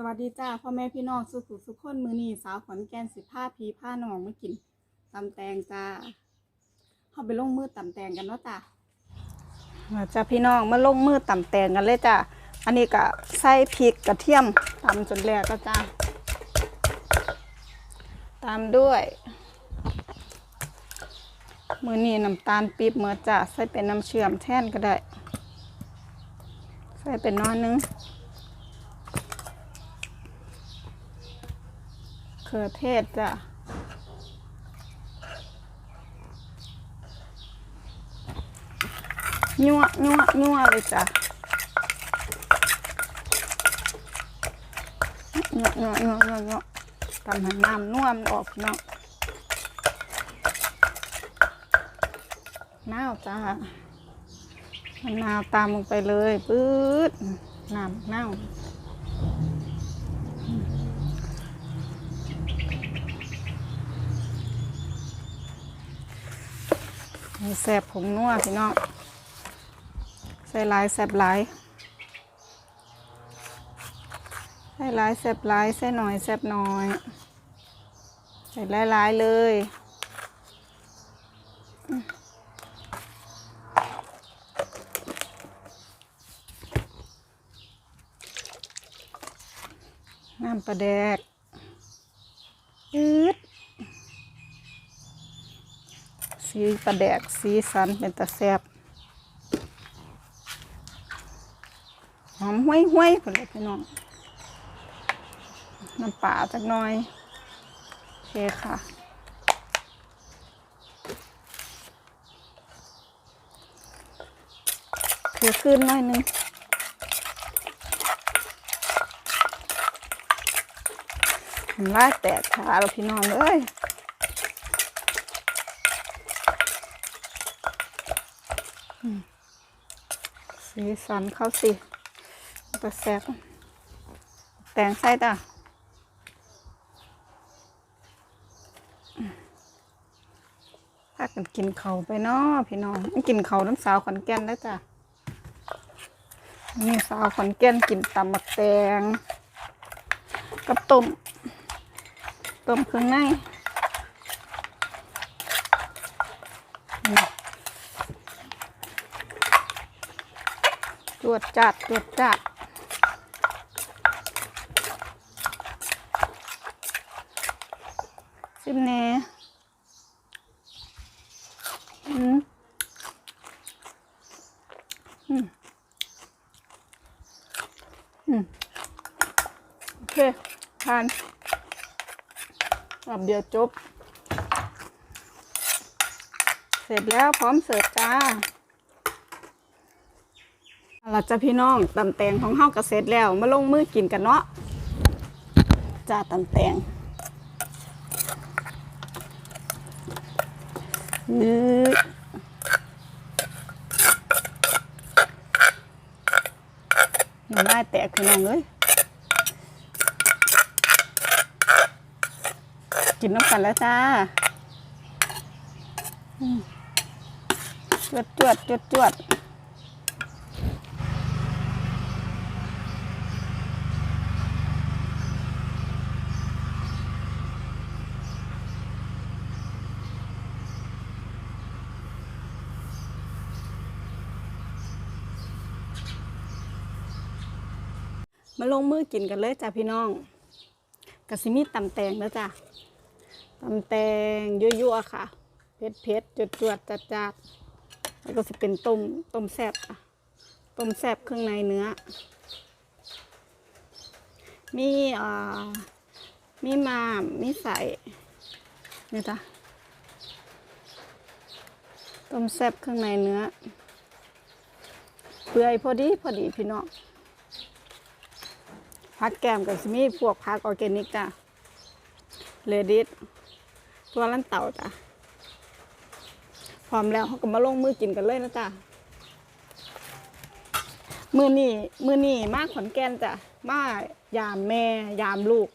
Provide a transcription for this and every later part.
สวัสดีจ้าพ่อแม่พี่น้องสุขุสุขคนมือนีสาวขอนแก่นสิผ้าพีผ้าหนองมากินตำแตงจ้าเข้าไปลงมือตำแตงกันเนาะจ้าจ้าพี่น้องมาลงมือตำแตงกันเลยจ้าอันนี้ก็ใส่พริกกระเทียมตำจนแหลกก็จ้าตามด้วย มือนีน้ำตาลปี๊บเมื่อจ้าใส่เป็นน้ำเชื่อมแท่นก็ได้ ใส่เป็นน้อยนึง เขือเทศจ้ะนัวนัวนัวเลยจ้ะนัวนัวนัวนัวนัวทำให้น้ำนัวมันออกพี่น้องน้าวจ้ามะนาวตามลงไปเลยปื๊ดน้ำน้า แซ่บผงนัวพี่น้องใส่ลายแซ่บลายใส่ลายแซ่บลายใส่หน่อยแซ่บน้อย ใส่ลายๆเลยน้ำปลาแดกอืด สีปลาแดกสีสันเป็นตะแซบหอมห้วยห้วยๆพุ่นเลยพี่น้อง น้ำปลาจักหน่อยโอเคค่ะ คือขึ้นหน่อยนึงมันลายแตกขาเราพี่น้องเอ้ย สีสันเข้าสิตะแซบแต่งไส้จ้ะถ้ากันกินเขาไปเนาะพี่น้องกินเขาน้ำสาวขอนแก่นได้วจ้ะนี่สาวขอนแก่นกินตำบักแตงกับต้มต้มเครื่องในนี่ จ วดจัดจวดจัดซิมเน่อืมอืมอืมโอเคทานรอบเดียวจบ เสร็จแล้วพร้อมเสิร์ฟจ้า เราจะพี่น้องตำแตงของเฮากระเสร็จแล้ว มาลงมือกินกันเนาะจ้าตำแตงยืดน้ำลายแตกพี่น้องเลยกินน้ำกันแล้วจ้าจวดจวดจวดจวด มาลงมือกินกันเลยจ้ะพี่น้องกะสิมีตำแตงแล้วจ้ะตำแตงยั่วๆค่ะ เผ็ดเผ็ดจดจวดๆจัดจัดๆแล้วก็สิเป็นต้มต้มแซ่บต้มแซ่บเครื่องในเนื้อ มีอ่ามีมามมีใส่นี่จ้ะต้มแซ่บเครื่องในเนื้อ เปื่อยพอดีพอดีพี่น้อง ผักแกมกับซิมีพวกผักออร์แกนิกจ้ะเลดิสตัวลันเต่าจ้ะพร้อมแล้วเขาก็มาลงมือกินกันเลยนะจ้ะมือนี่มือนี่มากขอนแก่นจ้ะมายามแม่ยามลูก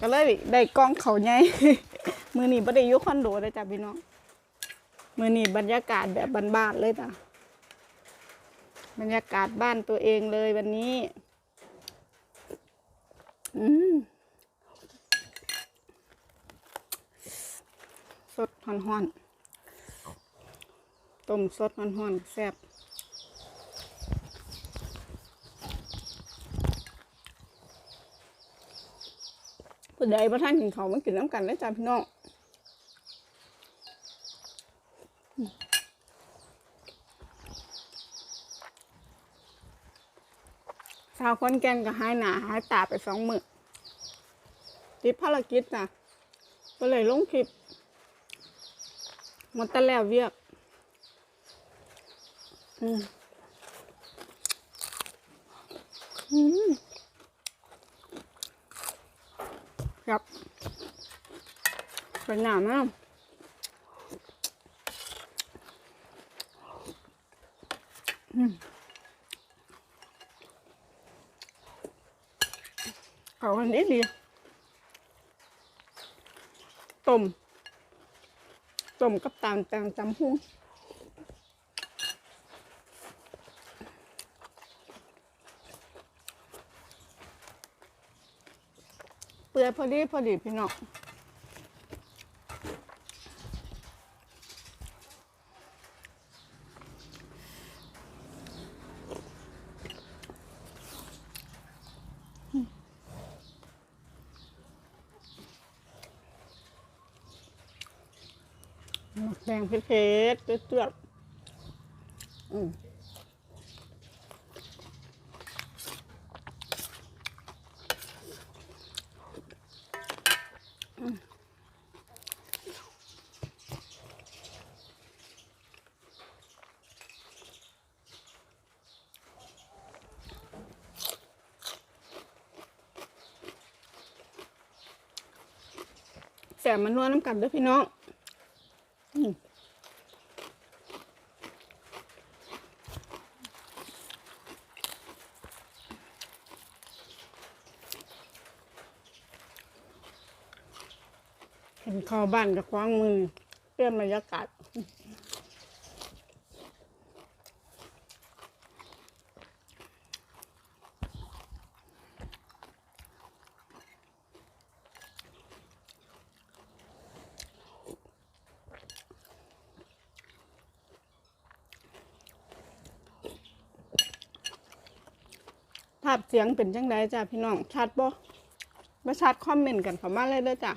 ก็เลยได้กล้องเขาใหญ่มือนี่บ่ได้ยุคอนโดเลยจ้ะพี่น้องมือนี่บรรยากาศแบบบ้านๆเลยจ้ะบรรยากาศบ้านตัวเองเลยวันนี้ อืมสดหอนๆต้มสดหอนๆแซ่บผู้ใดบ่ท่านกินเขาวมากินน้ำกันได้วจ้าพี่น้องาวคนแก่นก็หายหนาหายตาไปสองมือติดภารกิจนะก็เลยลงคลิปหมดแต่แล้วเวียก อืมอืมครับเป็นหนามากอืม เขาอันนี้ดีต้มต้มกับตามแตงจำหูเปื่อยพอดีพอดีพี่น้อง หมักแดงเผ็ดๆเตือดๆอืมแสบมันนวลน้ำกันเด้วยพี่น้อง อืม เห็นข้าวบ้านกับควางมือเปลี่ยนบรรยากาศภาพเสียงเป็นจังไดจ้ะพี่น้องชัดบ่มาชัดคอมเมนต์กันเข้ามาเลยเด้อจ้ะ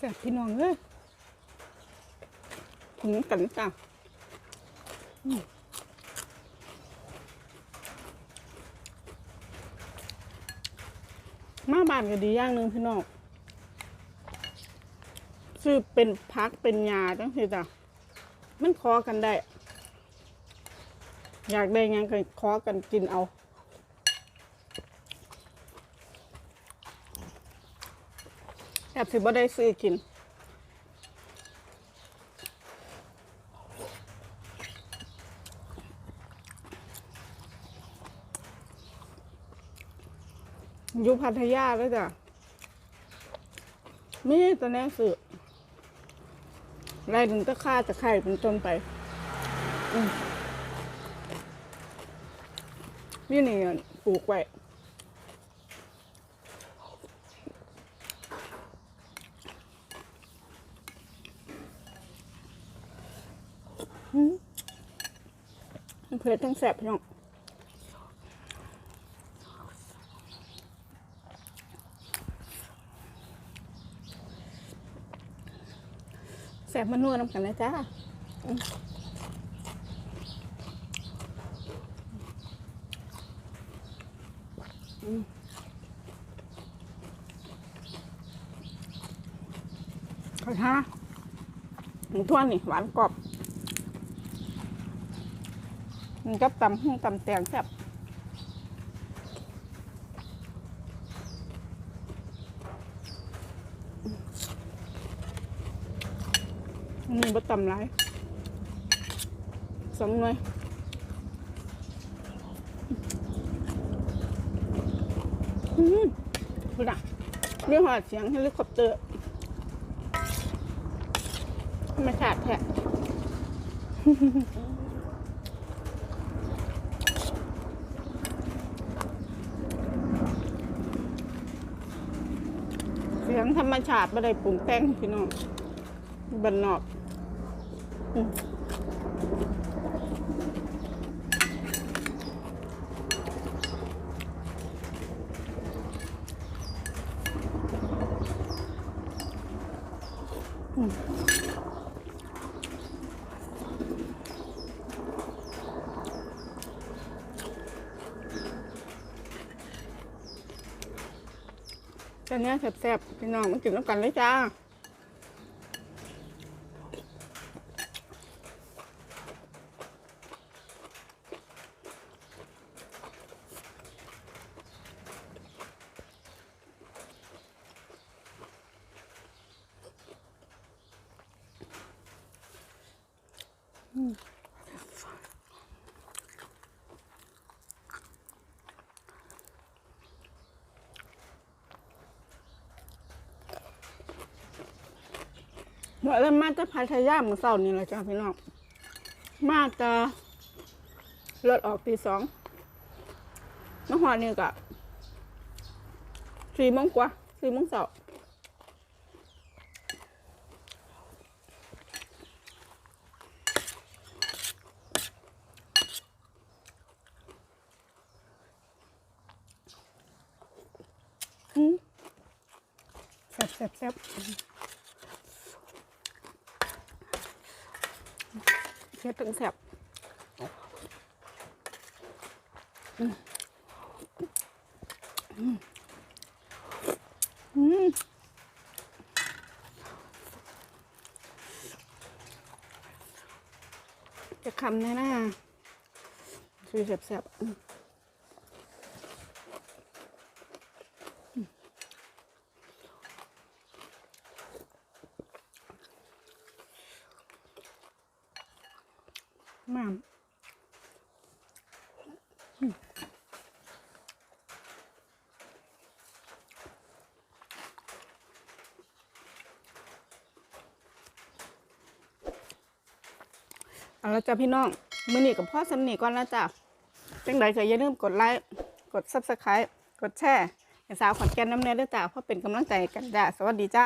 แซ่บพี่น้องเอ้ยถึงกันจ้ะมาบ้านก็ดีอย่างหนึ่งพี่น้องซื้อเป็นพักเป็นยาจังสิจ้ะมันขอกันได้ อยากได้ยังก็ขอกันกินเอา แอ บสิบ่ได้ซื้อกิน อยู่พัทยาแล้วจ้ะมีแตแน่สื่อไล่ถึงตะค่าตะไคร่เป็นต้นไปนี่นี่ปลูกไว้ ผ็ดทั้งแสบพี่น้องแสบมันนัวน้ำกันเลยจ้าอืมอืมขอท้าหมูทวนนี่หวานกรอบ มันก็ตำหุ้งตำแตงแซ่บนี่บ่ตำไรสองหน่วยอืมคุณอะมีหอดเสียงเฮลิคอบเตอร์ธรรมาดแท้ ธรรมชาติไม่ได้ปรุงแต่งพี่น้องบันนอก เนี้ยแซ่บๆพี่น้องมันกินน้ำกันเลยจ้า เมื่เริ่มมาจะพัทยาเมื่อเช้านี่แหละจ้าพี่น้อง มาจะรถออกตีสองน้องหอนี่กะสี่โมงกว่าสี่โมงเช้าอืมแซ่บแซ่บแซ่บ เช็ดตึงแสบอืมจะคำแน่น่าคือแสบๆอืมมาม เอาละจ้ะพี่น้อง มือนี้กับพ่อสำนีก่อนล้วจ้ะจังใดก็อย่าลืมกดไลค์ กด subscribe กดแชร์ให้สาวขอนแก่นน้ำเนื้อด้วยจ้ะเพราะเป็นกำลังใจกันจ้ะสวัสดีจ้า